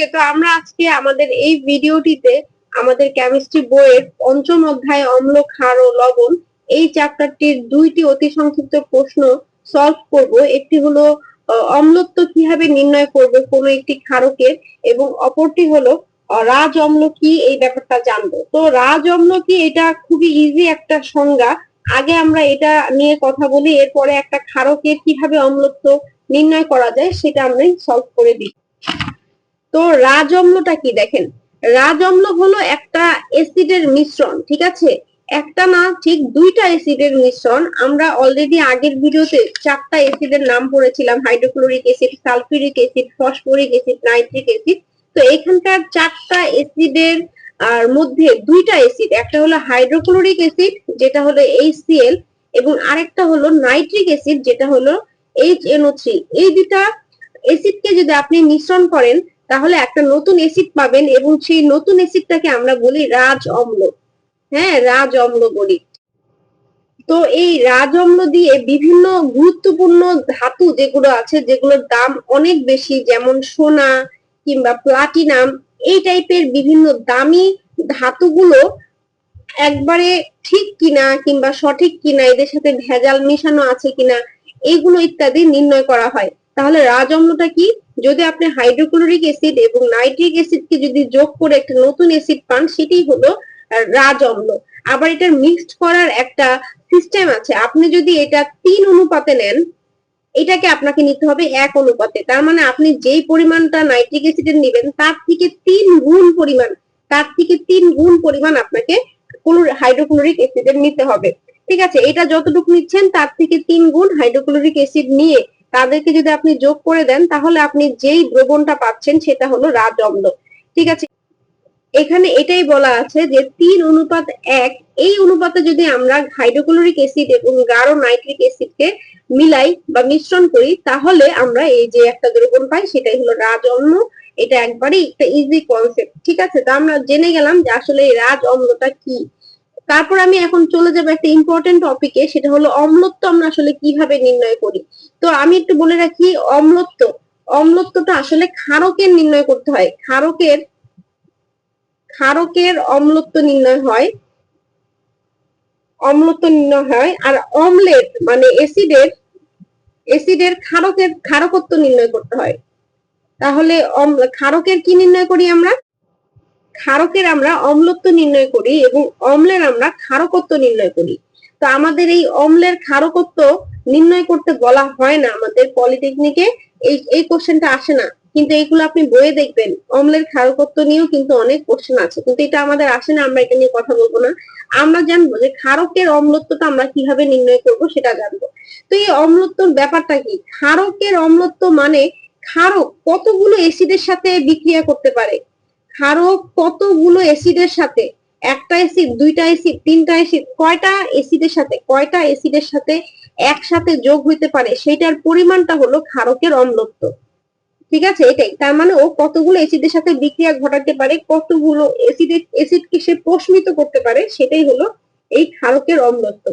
ওকে তো আমরা আজকে আমাদের এই ভিডিওটিতে আমাদের কেমিস্ট্রি বইয়ের পঞ্চম অধ্যায় অম্ল, ক্ষার ও লবণ এই চ্যাপ্টারটির দুইটি অতি সংক্ষিপ্ত প্রশ্ন সলভ করব। একটি হলো অম্লত্ব কীভাবে নির্ণয় করবে কোনো একটি ক্ষারকের এবং অপরটি হলো রাজ অম্ল কি এই ব্যাপারটা জানব। তো রাজ অম্ল কি এটা খুবই ইজি একটা সংজ্ঞা। আগে আমরা এটা নিয়ে কথা বলি, এরপরে একটা ক্ষারকের কীভাবে অম্লত্ব নির্ণয় করা যায় সেটা আমরা সলভ করে দিই তো রাজ অম্লটা কি দেখেন? রাজ অম্ল হলো একটা অ্যাসিডের মিশ্রণ, ঠিক আছে? একটা না, ঠিক দুইটা অ্যাসিডের মিশ্রণ। আমরা অলরেডি আগের ভিডিওতে চারটা অ্যাসিডের নাম পড়েছিলাম, hydrochloric acid, sulphuric acid, phosphoric acid, nitric acid. তো এখানকার চারটা অ্যাসিডের, আর মধ্যে দুইটা অ্যাসিড, একটা হলো হাইড্রোক্লোরিক অ্যাসিড, যেটা হলো HCl এবং আরেকটা হলো নাইট্রিক অ্যাসিড, যেটা হলো HNO3 এই দুটা অ্যাসিডকে যদি আপনি মিশ্রণ করেন তাহলে একটা নতুন অ্যাসিড পাবেন এবং সেই নতুন অ্যাসিডটাকে আমরা বলি রাজ অম্ল। হ্যাঁ রাজ অম্ল বলি। তো এই রাজ অম্ল দিয়ে বিভিন্ন গুরুত্বপূর্ণ ধাতু যেগুলো আছে, যেগুলোর দাম অনেক বেশি, যেমন সোনা কিংবা প্লাটিনাম এই টাইপের বিভিন্ন দামি ধাতুগুলো একবারে ঠিক কিনা কিংবা সঠিক কিনা, এদের সাথে ভেজাল মিশানো আছে কিনা এইগুলো ইত্যাদি নির্ণয় করা হয়। তাহলে রাজ অম্লটা কি? যদি আপনি হাইড্রোক্লোরিক অ্যাসিড এবং নাইট্রিক অ্যাসিডকে যদি যোগ করে একটা নতুন অ্যাসিড পান সেটি হলো রাজ অম্ল। আবার এটা মিক্সড করার একটা সিস্টেম আছে। আপনি যদি এটা তিন অনুপাতে নেন, এটাকে আপনাকে নিতে হবে এক অনুপাতে। তার মানে আপনি যেই পরিমাণটা নাইট্রিক অ্যাসিডের নেবেন, তার থেকে তিন গুণ পরিমাণ, তার থেকে তিন গুণ পরিমাণ আপনাকে হাইড্রোক্লোরিক অ্যাসিডের নিতে হবে। ঠিক আছে? এটা যতটুকু নিচ্ছেন, তার থেকে তিন গুণ হাইড্রোক্লোরিক অ্যাসিড নিয়ে তাদেরকে যদি আপনি যোগ করে দেন, তাহলে আপনি যেই দ্রবণটা পাচ্ছেন সেটা হলো রাজ অম্ল ঠিক আছে? এখানে এটাই বলা আছে যে তিন অনুপাত এক, এই অনুপাতে যদি আমরা হাইড্রোক্লোরিক অ্যাসিড এবং গাঢ় নাইট্রিক অ্যাসিডকে মিলাই বা মিশ্রণ করি, তাহলে আমরা এই যে একটা দ্রবণ পাই, সেটাই হলো রাজ অম্ল এটা একবারেই একটা ইজি কনসেপ্ট ঠিক আছে? তো আমরা জেনে গেলাম যে আসলে এই রাজ অম্লটা কি। তারপর আমি এখন চলে যাব একটা ইম্পর্টেন্ট টপিকে সেটা হলো অম্লত্ব আমরা আসলে কীভাবে নির্ণয় করি। তো আমি একটু বলে রাখি, অম্লত্ব, অম্লত্বটা আসলে ক্ষারকের নির্ণয় করতে হয়। ক্ষারকের ক্ষারকের অম্লত্ব নির্ণয় হয়। অম্লত্ব নির্ণয় হয় আর অম্লের মানে অ্যাসিডের অ্যাসিডের ক্ষারকের, ক্ষারকত্ব নির্ণয় করতে হয়। তাহলে ক্ষারকের কি নির্ণয় করি আমরা? ক্ষারকের আমরা অম্লত্ব নির্ণয় করি এবং অম্লের আমরা ক্ষারকত্ব নির্ণয় করি। তো আমাদের এই অম্লের ক্ষারকত্ব নির্ণয় করতে বলা হয় না আমাদের পলিটেকনিকে এই এই কোশ্চেনটা আসে না। কিন্তু এইগুলো আপনি বইয়ে দেখবেন। অম্লের ক্ষারকত্ব নিয়েও কিন্তু অনেক কোশ্চেন আছে। কিন্তু এটা আমাদের আসে না, আমরা এটা নিয়ে কথা বলব না। আমরা জানব যে ক্ষারকের অম্লত্বটা আমরা কীভাবে নির্ণয় করব সেটা জানব। তো এই অম্লত্বর ব্যাপারটা কি? ক্ষারকের অম্লত্ব মানে ক্ষারক কতগুলো অ্যাসিডের সাথে বিক্রিয়া করতে পারে? ক্ষারক কতগুলো অ্যাসিডের সাথে? একটা অ্যাসিড দুইটা অ্যাসিড তিনটা অ্যাসিড কয়টা অ্যাসিডের সাথে, কয়টা অ্যাসিডের সাথে একসাথে যোগ হইতে পারে সেটার পরিমাণটা হলো ক্ষারকের অম্লত্ব। ঠিক আছে? এটাই। তার মানে ও কতগুলো অ্যাসিডের সাথে বিক্রিয়া ঘটাতে পারে, কতগুলো অ্যাসিডের অ্যাসিডকে সে প্রশমিত করতে পারে, সেটাই হলো এই ক্ষারকের অম্লত্ব।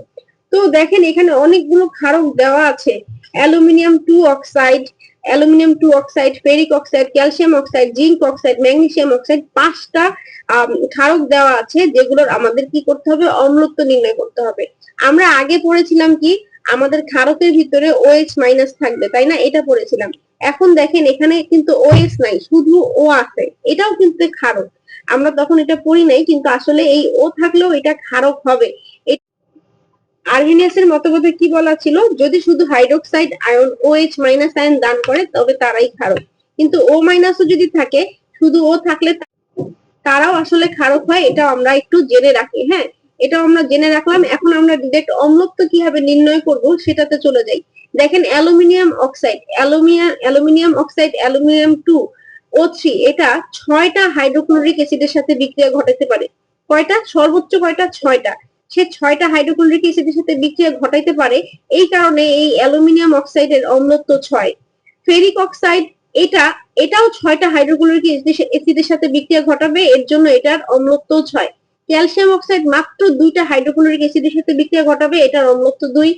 তো দেখেন এখানে অনেকগুলো ক্ষারক দেওয়া আছে। Aluminium two oxide aluminium two oxide, ferric oxide, calcium oxide, zinc oxide, magnesium oxide পাঁচটা ক্ষারক দেওয়া আছে যেগুলোর আমাদের কি করতে হবে? অম্লত্ব নির্ণয় করতে হবে। আমরা আগে পড়েছিলাম কি? আমাদের ক্ষারকের ভিতরে OH মাইনাস থাকবে, তাই না? এটা পড়েছিলাম। এখন দেখেন এখানে কিন্তু OH নাই, শুধু ও আছে। এটাও কিন্তু ক্ষারক। আমরা তখন এটা পড়ি নাই, কিন্তু আসলে এই ও থাকলেও এটা ক্ষারক হবে। আর্হেনিয়াসের মতবাদে কি বলা ছিল? যদি শুধু hydroxide ion OH minus ion দান করে, তবে তারাই ক্ষারক। কিন্তু ও মাইনাসও যদি থাকে, শুধু ও থাকলে তারাও আসলে ক্ষারক হয় এটা আমরা একটু জেনে রাখি হ্যাঁ? এটা আমরা জেনে রাখলাম। এখন আমরা ডিরেক্ট অম্লত্ব কীভাবে নির্ণয় করব সেটাতে চলে যাই। দেখেন, aluminium oxide aluminium aluminium oxide, aluminium two O three এটা ছয়টা হাইড্রোক্লোরিক অ্যাসিডের সাথে বিক্রিয়া ঘটাতে পারে। কয়টা? সর্বোচ্চ কয়টা? ছয়টা। সে ছয়টা হাইড্রোক্লোরিক অ্যাসিডের সাথে বিক্রিয়া ঘটাইতে পারে, এই কারণে এই অ্যালুমিনিয়াম অক্সাইডের অম্লত্ব ছয়। ফেরিক অক্সাইড এটা, এটাও ছয়টা হাইড্রোক্লোরিক অ্যাসিডের সাথে বিক্রিয়া ঘটাবে, এর জন্য এটার অম্লত্ব ছয়। ক্যালসিয়াম অক্সাইড মাত্র দুইটা হাইড্রোক্লোরিক অ্যাসিডের সাথে বিক্রিয়া ঘটাবে, এটার অম্লত্ব দুই।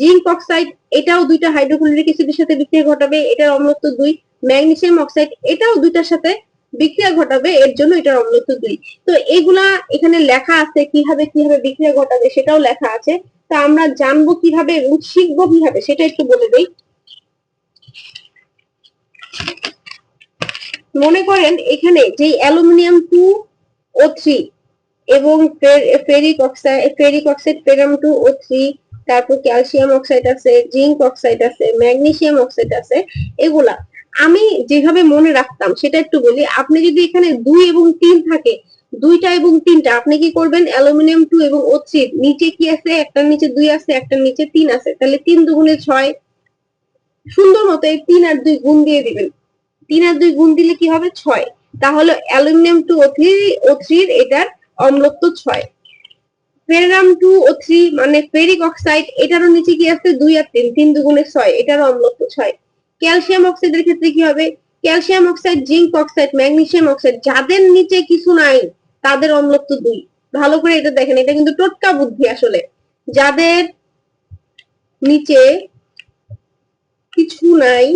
জিঙ্ক অক্সাইড এটাও দুইটা হাইড্রোক্লোরিক অ্যাসিডের সাথে বিক্রিয়া ঘটাবে, এটার অম্লত্ব দুই। ম্যাগনেসিয়াম অক্সাইড এটাও দুইটার সাথে বিক্রিয়া ঘটাবে, এর জন্য এটার অম্লত্ব দুই। তো এগুলা এখানে লেখা আছে কীভাবে কীভাবে বিক্রিয়া ঘটাবে সেটাও লেখা আছে। তা আমরা জানব কীভাবে এবং শিখব কীভাবে সেটা একটু বলে দেই। মনে করেন এখানে যে অ্যালুমিনিয়াম টু ও থ্রি এবং ferric oxide ferric oxide, ferrum two O three, তারপর ক্যালসিয়াম অক্সাইড আছে, জিঙ্ক অক্সাইড আছে, ম্যাগনেসিয়াম অক্সাইড আছে, এগুলা। আমি যেভাবে মনে রাখতাম সেটা একটু বলি, আপনি যদি এখানে দুই এবং তিন থাকে, দুইটা এবং তিনটা, আপনি কি করবেন? অ্যালুমিনিয়াম টু এবং ও নিচে কি আছে? একটার নিচে দুই আছে, একটার নিচে তিন আছে। তাহলে তিন দুগুণে ছয়, সুন্দর মতো এই তিন আর দুই গুণ দিয়ে দিবেন। তিন আর দুই গুণ দিলে কি হবে? ছয়। তাহলে aluminium two O three, O থ্রির এটার অম্লত্ব ছয়। ফেরাম টু ও থ্রি মানে ফেরিক অক্সাইড, এটারও নিচে কি আছে? দুই আর তিন তিন দুগুণে ছয়, এটারও অম্লত্ব ছয়। ক্যালসিয়াম অক্সাইডের ক্ষেত্রে কি হবে? Calcium oxide, zinc oxide, magnesium oxide যাদের নিচে কিছু নাই, তাদের অম্লত্ব দুই। ভালো করে এটা দেখেন, এটা কিন্তু টোটকা বুদ্ধি আসলে। যাদের নিচে কিছু নাই,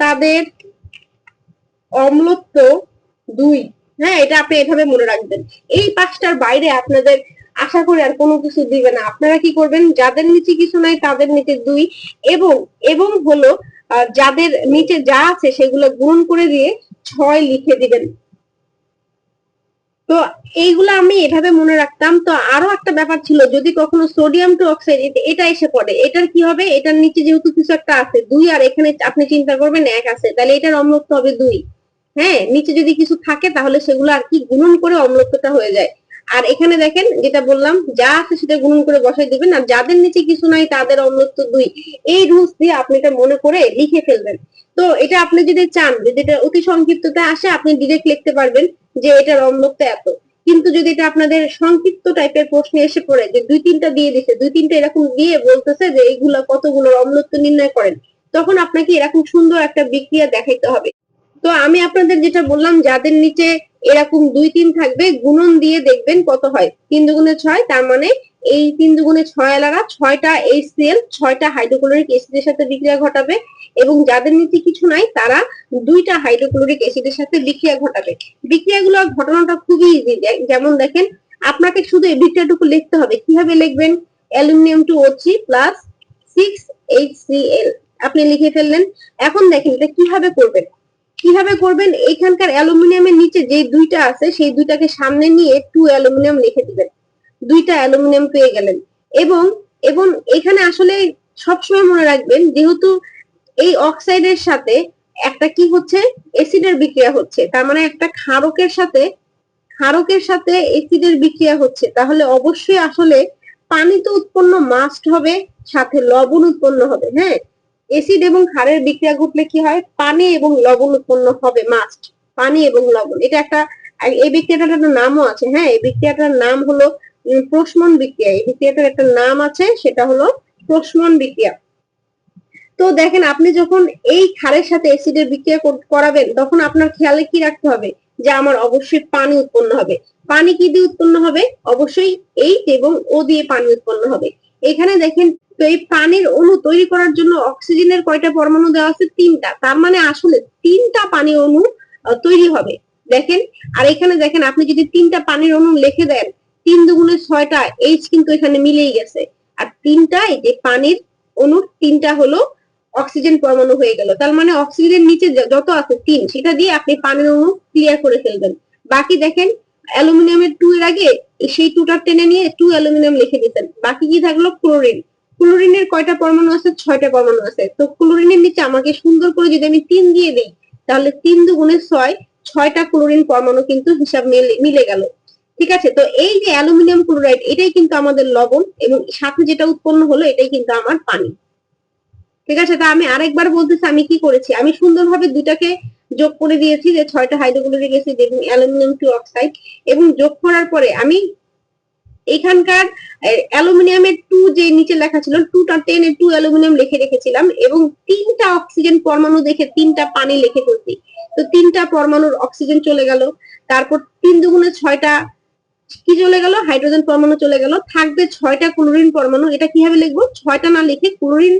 তাদের অম্লত্ব দুই। হ্যাঁ এটা আপনি এভাবে মনে রাখবেন। এই পাঁচটার বাইরে আপনাদের আশা করি আর কোনো কিছু দিবে না। আপনারা কি করবেন? যাদের নিচে কিছু নাই, তাদের নিচে দুই এবং এবং হলো যাদের নিচে যা আছে সেগুলো গুণ করে দিয়ে ছয় লিখে দিবেন। তো এইগুলো আমি এভাবে মনে রাখতাম। তো আরও একটা ব্যাপার ছিল, যদি কখনো সোডিয়াম টু অক্সাইড এটা এসে পড়ে, এটার কি হবে? এটার নিচে যেহেতু কিছু একটা আছে, দুই আর এখানে আপনি চিন্তা করবেন, এক আছে, তাহলে এটার অম্লত্ব হবে দুই। হ্যাঁ নিচে যদি কিছু থাকে, তাহলে সেগুলো আর কি গুণন করে অম্লত্বটা হয়ে যায়। আর এখানে দেখেন যেটা বললাম, যা আছে সেটা গুণন করে বসাই দিবেন, আর যাদের নিচে কিছু নাই তাদের অম্লত্ব দুই। এই রুলস দিয়ে আপনি এটা মনে করে লিখে ফেলবেন। তো এটা আপনি যদি চান, যদি এটা অতি সংক্ষিপ্ততে আসে, আপনি ডিরেক্ট লিখতে পারবেন যে এটার অম্লত্ব এত। কিন্তু যদি এটা আপনাদের সংক্ষিপ্ত টাইপের প্রশ্ন এসে পড়ে যে দুই তিনটা দিয়ে দিছে, দুই তিনটা এরকম দিয়ে বলতেছে যে এইগুলা কতগুলোর অম্লত্ব নির্ণয় করেন, তখন আপনাকে এরকম সুন্দর একটা বিক্রিয়া দেখাইতে হবে। তো আমি আপনাদের যেটা বললাম, যাদের নিচে এরকম দুই তিন থাকবে, গুণন দিয়ে দেখবেন কত হয়। তিন দুগুণে ছয়, তার মানে এই তিন দুগুণে ছয় এলাকা ছয়টা এইচসিএল ছয়টা হাইড্রোক্লোরিক অ্যাসিডের সাথে বিক্রিয়া ঘটাবে এবং যাদের নিচে কিছু নাই, তারা দুইটা হাইড্রোক্লোরিক অ্যাসিডের সাথে বিক্রিয়া ঘটাবে। বিক্রিয়াগুলো ঘটনাটা খুবই ইজি যেমন দেখেন, আপনাকে শুধু এই বিক্রিয়াটুকু লিখতে হবে। কীভাবে লিখবেন? Aluminium two O three plus six H C L আপনি লিখে ফেললেন। এখন দেখেন এটা কীভাবে করবেন। কীভাবে করবেন? এখানকার অ্যালুমিনিয়ামের নিচে যে দুইটা আছে, সেই দুইটাকে সামনে নিয়ে টু অ্যালুমিনিয়াম লিখে দিবেন। দুইটা অ্যালুমিনিয়াম পেয়ে গেলেন। এবং এবং এখানে আসলে সবসময় মনে রাখবেন, যেহেতু এই অক্সাইডের সাথে একটা কি হচ্ছে? অ্যাসিডের বিক্রিয়া হচ্ছে। তার মানে একটা ক্ষারকের সাথে ক্ষারকের সাথে অ্যাসিডের বিক্রিয়া হচ্ছে। তাহলে অবশ্যই আসলে পানি তো উৎপন্ন মাস্ট হবে, সাথে লবণ উৎপন্ন হবে হ্যাঁ? অ্যাসিড এবং ক্ষারের বিক্রিয়া ঘটলে কি হয়? পানি এবং লবণ উৎপন্ন হবে মাস্ট পানি এবং লবণ। এটা একটা এই বিক্রিয়াটার একটা নামও আছে হ্যাঁ? এই বিক্রিয়াটার নাম হলো প্রশমন বিক্রিয়া। এই বিক্রিয়াটার একটা নাম আছে, সেটা হলো প্রশমন বিক্রিয়া। তো দেখেন, আপনি যখন এই ক্ষারের সাথে অ্যাসিডের বিক্রিয়া করাবেন, তখন আপনার খেয়ালে কি রাখতে হবে? যে আমার অবশ্যই পানি উৎপন্ন হবে। পানি কি দিয়ে উৎপন্ন হবে? অবশ্যই এইচ এবং ও দিয়ে পানি উৎপন্ন হবে। এখানে দেখেন, তো এই পানির অণু তৈরি করার জন্য অক্সিজেনের কয়টা পরমাণু দেওয়া আছে? তিনটা। তার মানে আসলে তিনটা পানি অণু তৈরি হবে। দেখেন, আর এখানে দেখেন, আপনি যদি তিনটা পানির অণু লিখে দেন, তিন দুগুণে ছয়টা এইচ কিন্তু এখানে মিলেই গেছে। আর তিনটা এই যে পানির অণুর, তিনটা হলো অক্সিজেন পরমাণু হয়ে গেল। তার মানে অক্সিজেনের নিচে যত আছে তিন, সেটা দিয়ে আপনি পানির অণু ক্লিয়ার করে ফেলবেন। বাকি দেখেন অ্যালুমিনিয়ামের টু এর আগে সেই টুটা টেনে নিয়ে টু অ্যালুমিনিয়াম লিখে দিতেন। বাকি কি থাকল? ক্লোরিন। ক্লোরিনের কয়টা পরমাণু আছে? ছয়টা পরমাণু আছে। তো ক্লোরিনের নিচে আমাকে সুন্দর করে যদি আমি তিন দিয়ে দিই, তাহলে তিন দুগুণে ছয়, ছয়টা ক্লোরিন পরমাণু কিন্তু হিসাব মিলে গেল। ঠিক আছে? তো এই যে অ্যালুমিনিয়াম ক্লোরাইড, এটাই কিন্তু আমাদের লবণ এবং সাথে যেটা উৎপন্ন হলো, এটাই কিন্তু আমার পানি। ঠিক আছে? তা আমি আরেকবার বলতেছি, আমি কি করেছি? আমি সুন্দরভাবে দুটাকে যোগ করে দিয়েছি যে ছয়টা হাইড্রোক্লোরিক অ্যাসিড এবং অ্যালুমিনিয়াম টু অক্সাইড এবং যোগ করার পরে আমি এখানকার অ্যালুমিনিয়ামের টু যে নিচে লেখা ছিল, টুটা টেনে টু অ্যালুমিনিয়াম লিখে রেখেছিলাম এবং তিনটা অক্সিজেন পরমাণু দেখে তিনটা পানি লিখে ফেলছি। তো তিনটা পরমাণুর অক্সিজেন চলে গেল, তারপর তিন দুগুণে ছয়টা কি চলে গেল? হাইড্রোজেন পরমাণু চলে গেল। থাকবে ছয়টা ক্লোরিন পরমাণু। এটা কীভাবে লিখব? ছয়টা না লিখে ক্লোরিন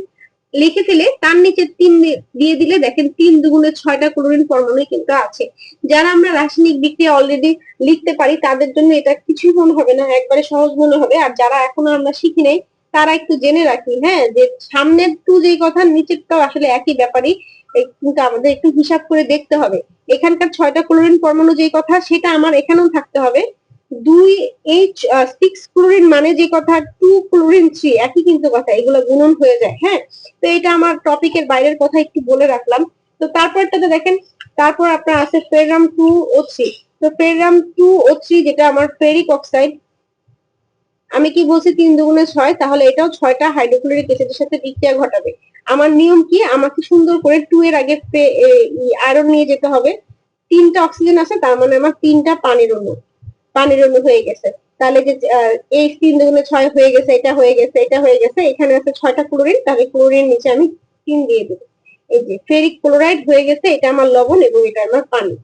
লিখে দিলে, তার নিচে তিন দিয়ে দিলে দেখেন তিন দুগুণে ছয়টা ক্লোরিন পরমাণু কিন্তু আছে। যারা আমরা রাসায়নিক বিক্রিয়া অলরেডি লিখতে পারি, তাদের জন্য এটা কিছুই মনে হবে না, একবারে সহজ মনে হবে। আর যারা এখনও আমরা শিখি নাই, তারা একটু জেনে রাখি হ্যাঁ যে সামনের টু যেই কথা নিচেরটাও আসলে একই ব্যাপারই কিন্তু আমাদের একটু হিসাব করে দেখতে হবে। এখানকার ছয়টা ক্লোরিন পরমাণু যেই কথা, সেটা আমার এখানেও থাকতে হবে। দুই এইচ সিক্স ক্লোরিন মানে যে কথা টু ক্লোরিন থ্রি একই কিন্তু কথা, এগুলো গুণন হয়ে যায় হ্যাঁ? তো এটা আমার টপিকের বাইরের কথা একটু বলে রাখলাম। তো তারপরটাতে দেখেন, তারপর আপনার আছে ফেরাম টু ও থ্রি তো ফেরাম টু ও থ্রি যেটা আমার ফেরিক অক্সাইড আমি কি বলছি তিন দুগুণে ছয়? তাহলে এটাও ছয়টা হাইড্রোক্লোরিক অ্যাসিডের সাথে বিক্রিয়া ঘটাবে। আমার নিয়ম কি? আমাকে সুন্দর করে টু এর আগে আয়রন নিয়ে যেতে হবে। তিনটা অক্সিজেন আছে, তার মানে আমার তিনটা পানির অণু পানির অণু হয়ে গেছে। তাহলে যে এই তিন দুগুণে ছয় হয়ে গেছে, এটা হয়ে গেছে, এটা হয়ে গেছে, এখানে আছে ছয়টা ক্লোরিন, তাহলে ক্লোরিন নিচে আমি তিন দিয়ে দেবো। এই যে, ফেরিক ক্লোরাইড হয়ে গেছে, এটা আমার লবণ এবং এটা আমার পানি।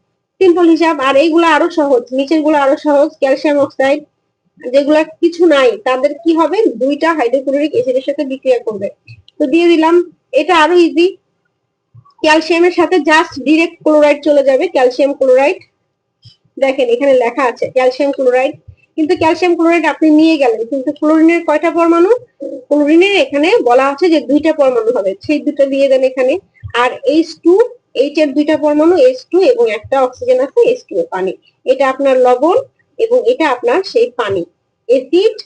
সিম্পল হিসাব, আর এইগুলো আরও সহজ নিচেরগুলো আরও সহজ, ক্যালসিয়াম অক্সাইড, যেগুলা কিছু নাই, তাদের কি হবে? দুইটা হাইড্রোক্লোরিক অ্যাসিডের সাথে বিক্রিয়া করবে। তো দিয়ে দিলাম, এটা আরও ইজি ক্যালসিয়ামের সাথে জাস্ট ডিরেক্ট ক্লোরাইড চলে যাবে, ক্যালসিয়াম ক্লোরাইড দেখেন, এখানে লেখা আছে ক্যালসিয়াম ক্লোরাইড। কিন্তু ক্যালসিয়াম ক্লোরাইড আপনি নিয়ে গেলেন, কিন্তু ক্লোরিনের কয়টা পরমাণু? ক্লোরিনের এখানে বলা আছে যে দুইটা পরমাণু হবে। সেই দুটো দিয়ে দেন এখানে। আর এইচ টু এইচ এর দুইটা পরমাণু এইচ টু এবং একটা অক্সিজেন আছে এইচ টু পানি। এটা আপনার লবণ এবং এটা আপনার সেই পানি। এসিড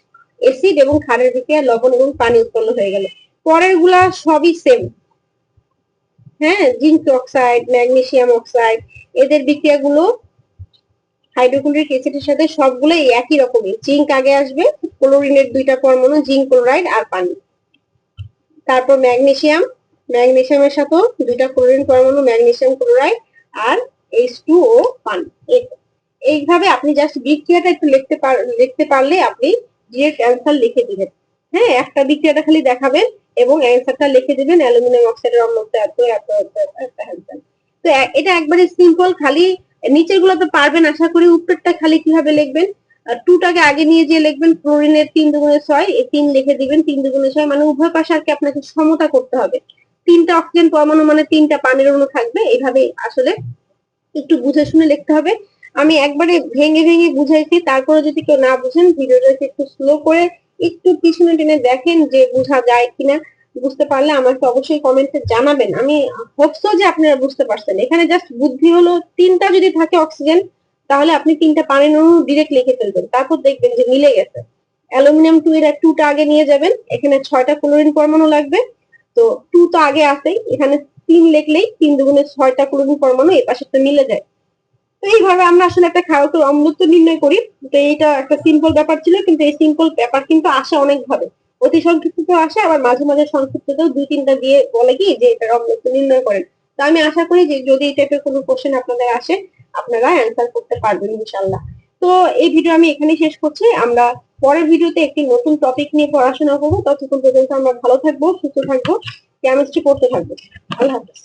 এসিড এবং ক্ষারের বিক্রিয়া লবণ এবং পানি উৎপন্ন হয়ে গেল। পরেরগুলা সবই সেম হ্যাঁ জিঙ্ক অক্সাইড, ম্যাগনেসিয়াম অক্সাইড, এদের বিক্রিয়াগুলো হাইড্রোক্লোরিক অ্যাসিডের সাথে সবগুলোই একই রকমই জিঙ্ক আগে আসবে ক্লোরিনের দুইটা পরমাণু জিঙ্ক ক্লোরাইড আর পানি তারপর ম্যাগনেসিয়াম ম্যাগনেসিয়ামের সাথেও দুইটা ক্লোরিন পরমাণু ম্যাগনেসিয়াম ক্লোরাইড আর এইচ টু ও পানি এই- এইভাবে আপনি জাস্ট বিক্রিয়াটা একটু লিখতে লিখতে পারলে আপনি ডিরেক্ট অ্যান্সার লিখে দিবেন হ্যাঁ একটা বিক্রিয়াটা খালি দেখাবেন এবং অ্যান্সারটা লিখে দিবেন অ্যালুমিনিয়াম অক্সাইডের অম্লত্ব এত এত এত। তো এটা একবারে সিম্পল খালি নিচেরগুলো তো পারবেন, আশা করি উপরেরটা খালি কীভাবে লিখবেন? টুটাকে আগে নিয়ে যে লিখবেন ক্লোরিনের তিন দুগুণে ছয়, এই তিন লিখে দিবেন, তিন দুগুণে ছয় মানে উভয় পাশে আর কি আপনাকে সমতা করতে হবে। তিনটা অক্সিজেন পরমাণু মানে তিনটা পানির অণু থাকবে এইভাবে আসলে একটু বুঝে শুনে লিখতে হবে। আমি একবারে ভেঙে ভেঙে বুঝাইছি, তারপরে যদি কেউ না বুঝেন ভিডিওটা একটু স্লো করে একটু পিছনে টেনে দেখেন যে বোঝা যায় কিনা। বুঝতে পারলে আমাকে অবশ্যই কমেন্টে জানাবেন। আমি হোপসো যে আপনারা বুঝতে পারছেন। এখানে জাস্ট বুদ্ধি হলো তিনটা যদি থাকে অক্সিজেন তাহলে আপনি তিনটা পানির অণু ডিরেক্ট লিখে ফেলবেন। তারপর দেখবেন যে মিলে গেছে। অ্যালুমিনিয়াম টু এর টুটা আগে নিয়ে যাবেন। এখানে ছয়টা ক্লোরিন পরমাণু লাগবে। তো টু তো আগে আসেই এখানে তিন লিখলেই তিন দুগুণে ছয়টা ক্লোরিন পরমাণু এই পাশেরটা মিলে যায়। তো এইভাবে আমরা আসলে একটা ক্ষারকের অম্লত্ব নির্ণয় করি। তো এইটা একটা সিম্পল ব্যাপার ছিল, কিন্তু এই সিম্পল ব্যাপার কিন্তু আসে অনেক ভাবে অতি সংক্ষিপ্ত আসে আবার মাঝে মাঝে সংক্ষিপ্ততেও দুই তিনটা দিয়ে বলে কি যে এটা অম্লত্ব নির্ণয় করেন। তো আমি আশা করি যে যদি এই টাইপের কোনো কোশ্চেন আপনাদের আসে, আপনারা অ্যান্সার করতে পারবেন ইনশাল্লাহ তো এই ভিডিও আমি এখানে শেষ করছি। আমরা পরের ভিডিওতে একটি নতুন টপিক নিয়ে পড়াশোনা করব। ততক্ষণ পর্যন্ত আমরা ভালো থাকব, সুস্থ থাকব কেমিস্ট্রি পড়তে থাকব। আল্লাহ হাফেজ।